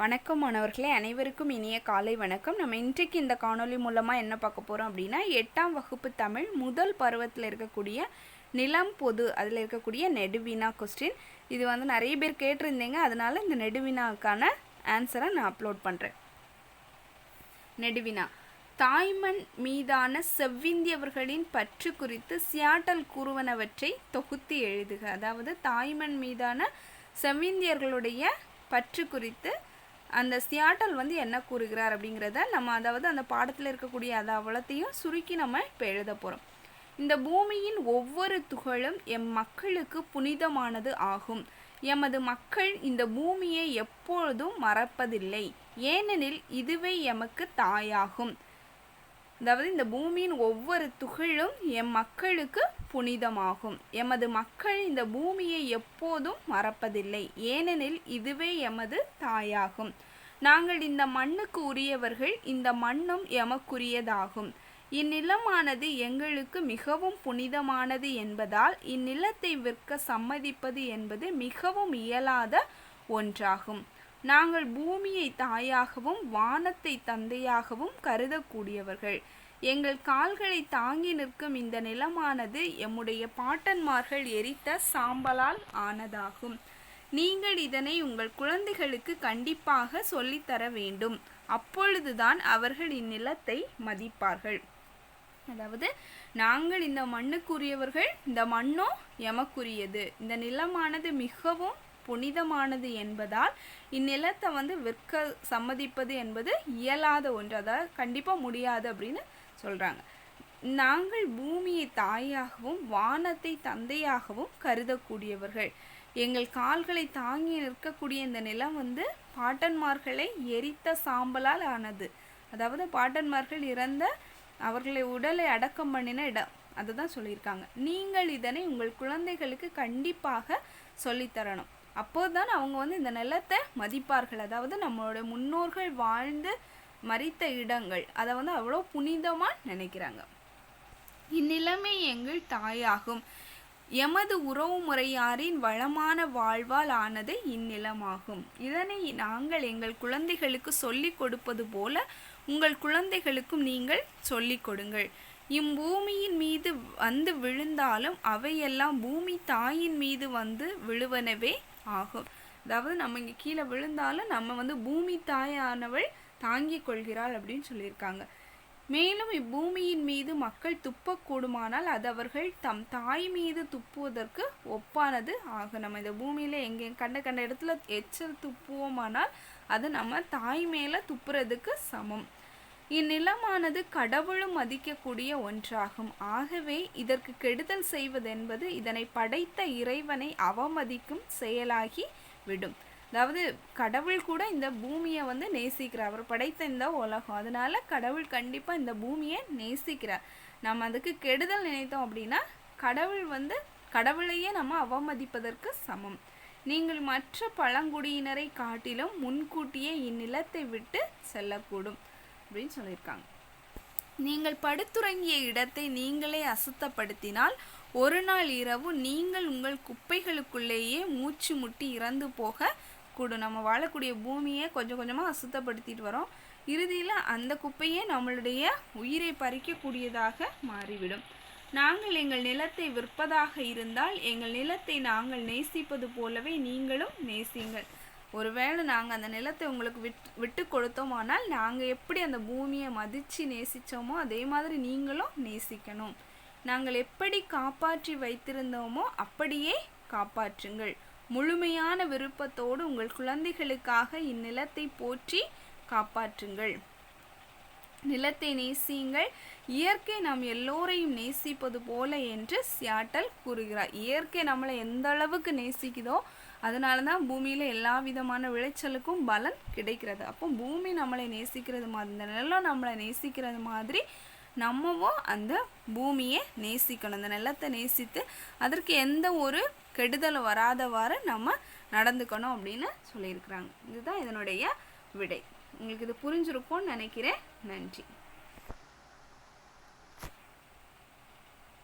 வணக்கம் மாணவர்களே அனைவருக்கும் இனிய காலை வணக்கம். நம்ம இன்றைக்கு இந்த காணொளி மூலமாக என்ன பார்க்க போகிறோம் அப்படின்னா எட்டாம் வகுப்பு தமிழ் முதல் பருவத்தில் இருக்கக்கூடிய நிலம் பொது அதில் இருக்கக்கூடிய நெடுவினா கொஸ்டின் இது வந்து நிறைய பேர் கேட்டிருந்தீங்க அதனால இந்த நெடுவினாவுக்கான ஆன்சரை நான் அப்லோட் பண்ணுறேன் நெடுவினா தாய்மண் மீதான செவ்விந்தியவர்களின் பற்று குறித்து சியாட்டல் கூறுவனவற்றை தொகுத்து எழுதுக. அதாவது தாய்மண் மீதான செவ்விந்தியர்களுடைய பற்று குறித்து அந்த சியாட்டல் வந்து என்ன கூறுகிறார் அப்படிங்கிறத நம்ம அதாவது அந்த பாடத்தில் இருக்கக்கூடிய அதை அவ்வளோத்தையும் சுருக்கி நம்ம இப்போ எழுத போகிறோம் இந்த பூமியின் ஒவ்வொரு துகளும் எம் மக்களுக்கு புனிதமானது ஆகும். எமது மக்கள் இந்த பூமியை எப்பொழுதும் மறப்பதில்லை. ஏனெனில் இதுவே எமக்கு தாயாகும். அதாவது இந்த பூமியின் ஒவ்வொரு துகளும் எம் மக்களுக்கு புனிதமாகும். எமது மக்கள் இந்த பூமியை எப்போதும் மறப்பதில்லை. ஏனெனில் இதுவே எமது தாயாகும். நாங்கள் இந்த மண்ணுக்கு உரியவர்கள். இந்த மண்ணும் எமக்குரியதாகும். இந்நிலமானது எங்களுக்கு மிகவும் புனிதமானது என்பதால் இந்நிலத்தை விற்க சம்மதிப்பது என்பது மிகவும் இயலாத ஒன்றாகும். நாங்கள் பூமியை தாயாகவும் வானத்தை தந்தையாகவும் கருதக்கூடியவர்கள். எங்கள் கால்களை தாங்கி நிற்கும் இந்த நிலமானது எம்முடைய பாட்டன்மார்கள் எரித்த சாம்பலால் ஆனதாகும். நீங்கள் இதனை உங்கள் குழந்தைகளுக்கு கண்டிப்பாக சொல்லித்தர வேண்டும். அப்பொழுதுதான் அவர்கள் இந்நிலத்தை மதிப்பார்கள். அதாவது நாங்கள் இந்த மண்ணுக்குரியவர்கள் இந்த மண்ணோ எமக்குரியது. இந்த நிலமானது மிகவும் புனிதமானது என்பதால் இந்நிலத்தை வந்து விற்க சம்மதிப்பது என்பது இயலாத ஒன்று. அதாவது கண்டிப்பாக முடியாது அப்படின்னு சொல்கிறாங்க நாங்கள் பூமியை தாயாகவும் வானத்தை தந்தையாகவும் கருதக்கூடியவர்கள். எங்கள் கால்களை தாங்கி நிற்கக்கூடிய இந்த நிலம் வந்து பாட்டன்மார்களை எரித்த சாம்பலால் ஆனது. அதாவது பாட்டன்மார்கள் இறந்த அவர்களை உடலை அடக்கம் பண்ணின இடம். அதை தான் சொல்லியிருக்காங்க. நீங்கள் இதனை உங்கள் குழந்தைகளுக்கு கண்டிப்பாக சொல்லித்தரணும். அப்போதுதான் அவங்க வந்து இந்த நிலத்தை மதிப்பார்கள். அதாவது நம்மளோட முன்னோர்கள் வாழ்ந்து மறித்த இடங்கள். அதை வந்து அவ்வளோ புனிதமாக நினைக்கிறாங்க. இந்நிலைமை எங்கள் தாயாகும். எமது உறவு முறையாரின் வளமான வாழ்வால் ஆனது இந்நிலமாகும். இதனை நாங்கள் எங்கள் குழந்தைகளுக்கு சொல்லிக் கொடுப்பது போல உங்கள் குழந்தைகளுக்கும் நீங்கள் சொல்லிக் கொடுங்கள். இம்பூமியின் மீது வந்து விழுந்தாலும் அவையெல்லாம் பூமி தாயின் மீது வந்து விழுவனவே ஆகும். அதாவது நம்ம இங்கே கீழே விழுந்தாலும் நம்ம வந்து பூமி தாயானவள் தாங்கிக் கொள்கிறாள் அப்படின்னு சொல்லியிருக்காங்க. மேலும் இப்பூமியின் மீது மக்கள் துப்பக்கூடுமானால் அது அவர்கள் தம் தாய் மீது துப்புவதற்கு ஒப்பானது ஆகும். நம்ம இந்த பூமியில எங்கே கண்ட கண்ட இடத்துல எச்சல் துப்புவோமானால் அது நம்ம தாய் மேல துப்புறதுக்கு சமம். இந்நிலமானது கடவுளும் மதிக்கக்கூடிய ஒன்றாகும். ஆகவே இதற்கு கெடுதல் செய்வதென்பது இதனை படைத்த இறைவனை அவமதிக்கும் செயலாகி விடும். அதாவது கடவுள் கூட இந்த பூமியை வந்து நேசிக்கிறார். அவர் படைத்த இந்த உலகம். அதனால கடவுள் கண்டிப்பாக இந்த பூமியை நேசிக்கிறார். நம்ம அதுக்கு கெடுதல் நினைத்தோம் அப்படின்னா கடவுள் வந்து கடவுளையே நம்ம அவமதிப்பதற்கு சமம். நீங்கள் மற்ற பழங்குடியினரை காட்டிலும் முன்கூட்டியே இந்நிலத்தை விட்டு செல்லக்கூடும். அப்படின்னு சொல்லியிருக்காங்க. நீங்கள் படுத்துறங்கிய இடத்தை நீங்களே அசுத்தப்படுத்தினால் ஒரு நாள் இரவு நீங்கள் உங்கள் குப்பைகளுக்குள்ளேயே மூச்சு முட்டி இறந்து போக கூடும். நம்ம வாழக்கூடிய பூமியை கொஞ்சம் கொஞ்சமாக அசுத்தப்படுத்திட்டு வரோம். இறுதியில் அந்த குப்பையே நம்மளுடைய உயிரை பறிக்கக்கூடியதாக மாறிவிடும். நாங்கள் எங்கள் நிலத்தை விற்பதாக இருந்தால் எங்கள் நிலத்தை நாங்கள் நேசிப்பது போலவே நீங்களும் நேசிங்கள். ஒருவேளை நாங்கள் அந்த நிலத்தை உங்களுக்கு விட் விட்டு கொடுத்தோமானால் நாங்கள் எப்படி அந்த பூமியை மதித்து நேசித்தோமோ அதே மாதிரி நீங்களும் நேசிக்கணும். நாங்கள் எப்படி காப்பாற்றி வைத்திருந்தோமோ அப்படியே காப்பாற்றுங்கள். முழுமையான விருப்பத்தோடு உங்கள் குழந்தைகளுக்காக இந்நிலத்தை போற்றி காப்பாற்றுங்கள். நிலத்தை நேசியுங்கள். இயற்கை நாம் எல்லோரையும் நேசிப்பது போல என்று சியாட்டல் கூறுகிறார். இயற்கை நம்மளை எந்த அளவுக்கு நேசிக்குதோ அதனால தான் பூமியில் எல்லா விதமான விளைச்சலுக்கும் பலன் கிடைக்கிறது. அப்போ பூமி நம்மளை நேசிக்கிறது மாதிரி இந்த நிலம் நம்மளை நேசிக்கிறது மாதிரி நம்மவும் அந்த பூமியை நேசிக்கணும். இந்த நிலத்தை நேசித்து அதற்கு எந்த ஒரு கெடுதலும் வராதவாறு நம்ம நடந்துக்கணும் அப்படின்னு சொல்லியிருக்கிறாங்க. இதுதான் இதனுடைய விடை. உங்களுக்கு இது புரிஞ்சிருக்கும்னு நினைக்கிறேன். நன்றி.